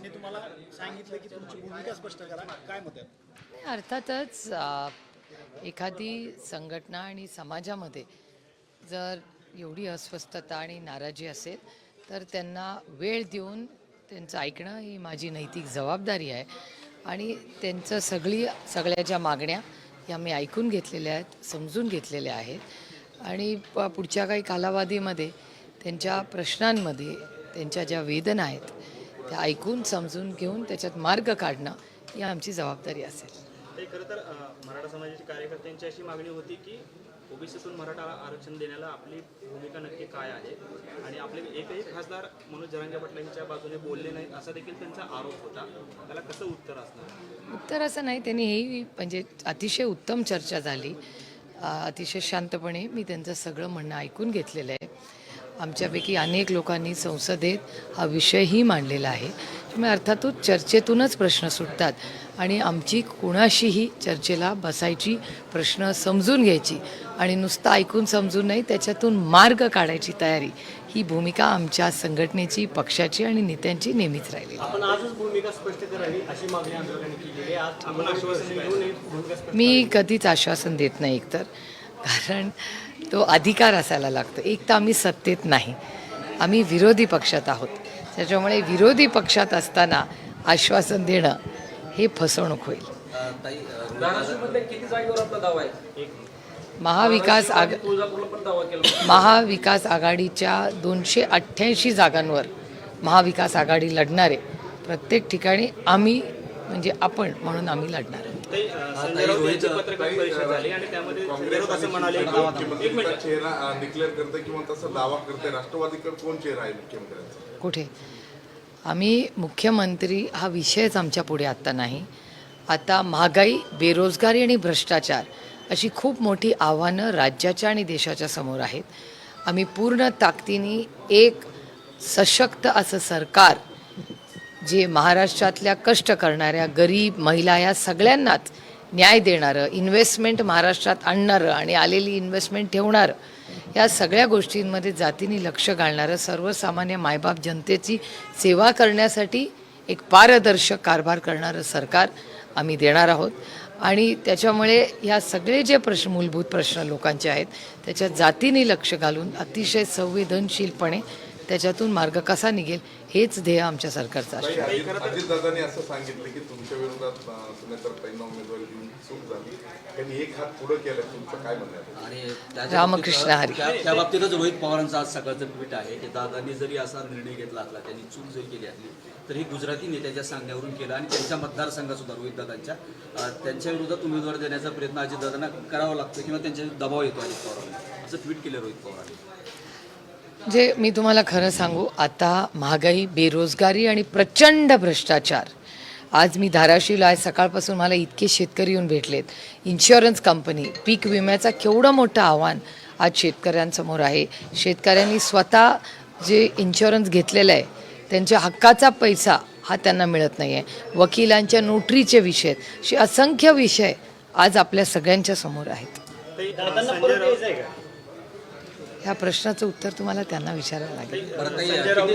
त्यांनी तुम्हाला सांगितलं की तुमची भूमिका स्पष्ट करा. काय मत आहे? नाही, अर्थातच एखादी संघटना आणि समाजामध्ये जर एवढी अस्वस्थता आणि नाराजी असेल तर त्यांना वेळ देऊन त्यांचं ऐकणं ही माझी नैतिक जबाबदारी आहे. आणि त्यांचं सगळी सगळ्या ज्या मागण्या या मी ऐकून घेतलेल्या आहेत समजून घेतलेल्या आहेत. आणि प पुढच्या काही कालावधीमध्ये त्यांच्या प्रश्नांमध्ये त्यांच्या ज्या वेदना आहेत त्या ऐकून समजून घेऊन त्याच्यात मार्ग काढणं ही आमची जबाबदारी असेल. ते खरं तर मराठा समाजाची कार्यकर्त्यांची अशी मागणी होती की ओबीसीतून मराठा आरक्षण देण्याला आपली भूमिका नक्की काय आहे? आणि आपले एकही खासदार मनोज जरांगे पाटलांच्या बाजूने बोलले नाहीत असा देखील त्यांचा आरोप होता. त्याला कसं उत्तर असणार? उत्तर असं नाही त्यांनी हेही म्हणजे अतिशय उत्तम चर्चा झाली. अतिशय शांतपणे मी त्यांचं सगळं म्हणणं ऐकून घेतलेलं आहे. आमच्यापैकी अनेक लोकांनी संसदेत हा विषयही मांडलेला आहे. त्यामुळे अर्थातच चर्चेतूनच प्रश्न सुटतात आणि आमची कुणाशीही चर्चेला बसायची प्रश्न समजून घ्यायची आणि नुसतं ऐकून समजून नाही त्याच्यातून मार्ग काढायची तयारी ही भूमिका आमच्या संघटनेची पक्षाची आणि नेत्यांची नेहमीच राहिली मी कधीच आश्वासन देत नाही एकतर. कारण तो अधिकार असायला लागतो. एक तर आम्ही सत्तेत नाही. आम्ही विरोधी पक्षात आहोत. त्याच्यामुळे विरोधी पक्षात असताना आश्वासन देणं हे फसवणूक होईल. धाराशिवमधल्या किती जागेवर आपला दावा आहे? महाविकास केला महाविकास आघाडीच्या दोनशे अठ्ठ्याऐंशी जागांवर महाविकास आघाडी लढणारे. प्रत्येक ठिकाणी आम्ही म्हणजे आपण म्हणून आम्ही लढणार आहोत. ते अ, संजय राऊत यांची पत्रकार परिषद झाली आणि त्यामध्ये संजय राऊत असं म्हणाले की एक मुख्यमंत्र्यांचा मिनिट चेहरा डिक्लेअर करते किंवा तसा दावा करते राष्ट्रवादीकडे कोण चेहरा आहे मुख्यमंत्र्यांचा? कुठे? आम्ही मुख्यमंत्री हा विषयच आमच्या पुढे आत्ता नाही. आता महागाई बेरोजगारी आणि भ्रष्टाचार अशी खूप मोठी आव्हानं राज्याच्या आणि देशाच्या समोर आहेत. आम्ही पूर्ण ताकदीने एक सशक्त असं सरकार जे महाराष्ट्रातल्या कष्ट करणाऱ्या गरीब महिला या सगळ्यांनाच न्याय देणारं इन्व्हेस्टमेंट महाराष्ट्रात आणणारं आणि आलेली इन्व्हेस्टमेंट ठेवणारं या सगळ्या गोष्टींमध्ये जातीने लक्ष घालणारं सर्वसामान्य मायबाप जनतेची सेवा करण्यासाठी एक पारदर्शक कारभार करणारं सरकार आम्ही देणार आहोत. आणि त्याच्यामुळे ह्या सगळे जे प्रश्न मूलभूत प्रश्न लोकांचे आहेत त्याच्या जातीने लक्ष घालून अतिशय संवेदनशीलपणे त्याच्यातून मार्ग कसा निघेल हेच ध्येय आमच्या सरकारचं असतं. अजित अजितदादांनी असं सांगितलं की तुमच्या विरोधात अं, सुनेत्राताईंना उमेदवारी देऊन चूक झाली. त्यांनी एक हात पुढे केलं तुमचं काय म्हणणं आहे? आणि त्याच्या रामकृष्ण बाबतीत- हरी. त्या- बाबतीतच रोहित पवारांचं आज सकाळचं ट्विट आहे की दादांनी जरी असा निर्णय घेतला असला त्यांनी चूक जरी केली असली तर ही गुजराती नेत्याच्या सांगण्यावरून केलं आणि त्यांच्या मतदारसंघात सुद्धा रोहित दादांच्या. अं, त्यांच्या विरोधात उमेदवार देण्याचा प्रयत्न अजितदादांना करावा लागतो किंवा त्यांच्या दबाव येतो अजित पवारांना असं ट्विट केलं रोहित पवारांनी. जे मी तुम्हाला खरं सांगू आता महागाई बेरोजगारी आणि प्रचंड भ्रष्टाचार. आज मी धाराशिवला आहे सकाळपासून मला इतके शेतकरी येऊन भेटलेत. इन्शुरन्स कंपनी पीक विम्याचा केवढं मोठं आव्हान आज शेतकऱ्यांसमोर आहे. शेतकऱ्यांनी स्वतः जे इन्शुरन्स घेतलेलं आहे त्यांच्या हक्काचा पैसा हा त्यांना मिळत नाही आहे वकिलांच्या नोटरीचे विषय आहेत. असे असंख्य विषय आज आपल्या सगळ्यांच्या समोर आहेत. ह्या प्रश्नाचं उत्तर तुम्हाला त्यांना विचारायला लागेल. संजय राऊत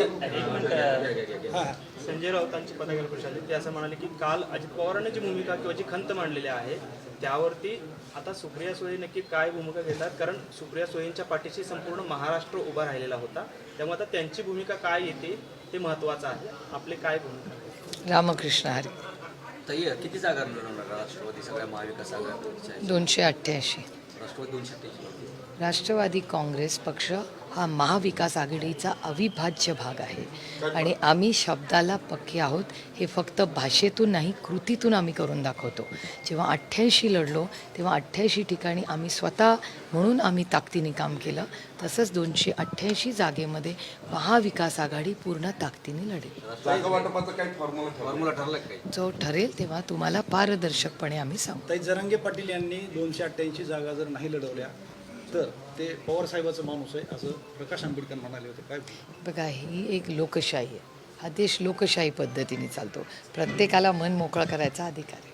संजय राऊतांची पत्रकार परिषद. ते असं म्हणाले की काल अजित पवारांनी जी भूमिका किंवा जी खंत मांडलेली आहे त्यावरती आता सुप्रिया सुळे नक्की काय भूमिका घेतात? कारण सुप्रिया सुळेंच्या पाठीशी संपूर्ण महाराष्ट्र उभा राहिलेला होता. त्यामुळे आता त्यांची भूमिका काय येते ते महत्वाचं आहे. आपले काय भूमिका? रामकृष्ण हरी. ताई किती जागा मिळवणार राष्ट्रवादी सगळ्या महाविकास आघाडीच्या? दोनशे अठ्ठ्याऐंशी. राष्ट्रवादी दोनशे अठ्ठ्याऐंशी. राष्ट्रवादी काँग्रेस पक्ष हा महाविकास आघाडीचा अविभाज्य भाग आहे. आणि आम्ही शब्दाला पक्के आहोत हे फक्त भाषेतून नाही कृतीतून आम्ही करून दाखवतो. जेव्हा अठ्ठ्याऐंशी लढलो तेव्हा अठ्ठ्याऐंशी ठिकाणी आम्ही स्वतः म्हणून आम्ही ताकदीने काम केलं. तसंच दोनशे अठ्ठ्याऐंशी जागेमध्ये महाविकास आघाडी पूर्ण ताकदीने लढेल. जागा वाटपाचा काही फॉर्म्युला ठरला फॉर्म्युला ठरला का काही. जो ठरेल तेव्हा तुम्हाला पारदर्शकपणे आम्ही सांगू. ताई जरांगे पाटील यांनी दोनशे अठ्ठ्याऐंशी जागा जर नाही लढवल्या तर ते पवार साहेबाचं माणूस आहे असं प्रकाश आंबेडकर म्हणाले होते. काय बघा ही एक लोकशाही आहे. हा देश लोकशाही पद्धतीने चालतो. प्रत्येकाला मन मोकळं करायचा अधिकार आहे.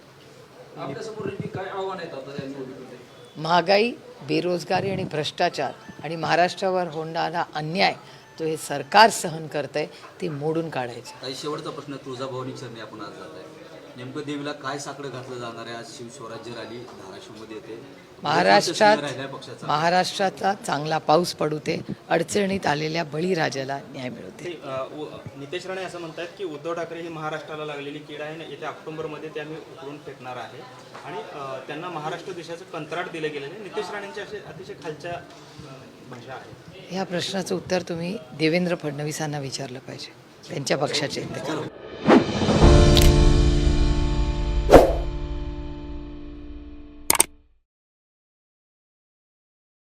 महागाई बेरोजगारी आणि भ्रष्टाचार आणि महाराष्ट्रावर होणारा अन्याय तो हे सरकार सहन करतंय ती मोडून काढायची. काही शेवटचा प्रश्न तुळजाभवानी चरणी आपण आज जात आहे नेमकं देवीला काय साकडं घातलं जाणार आहे? आज शिवस्वराज्य रॅली धाराशिवमध्ये येते. महाराष्ट्रात महाराष्ट्राचा चांगला पाऊस पडू ते अडचणीत आलेल्या बळीराजाला न्याय मिळू दे. ते, अ, उ- नितेश राणे असं म्हणतात की उद्धव ठाकरे ही महाराष्ट्राला लागलेली कीड आहे आणि येत्या ऑक्टोबरमध्ये ते आम्ही उकळून फेकणार आहे. आणि त्यांना महाराष्ट्र देशाचं कंत्राट दिलं गेलेलं आहे. नितेश राणेंच्या असे अतिशय खालच्या भाषा आहेत. ह्या प्रश्नाचं उत्तर तुम्ही देवेंद्र फडणवीसांना विचारलं पाहिजे. त्यांच्या पक्षाचे.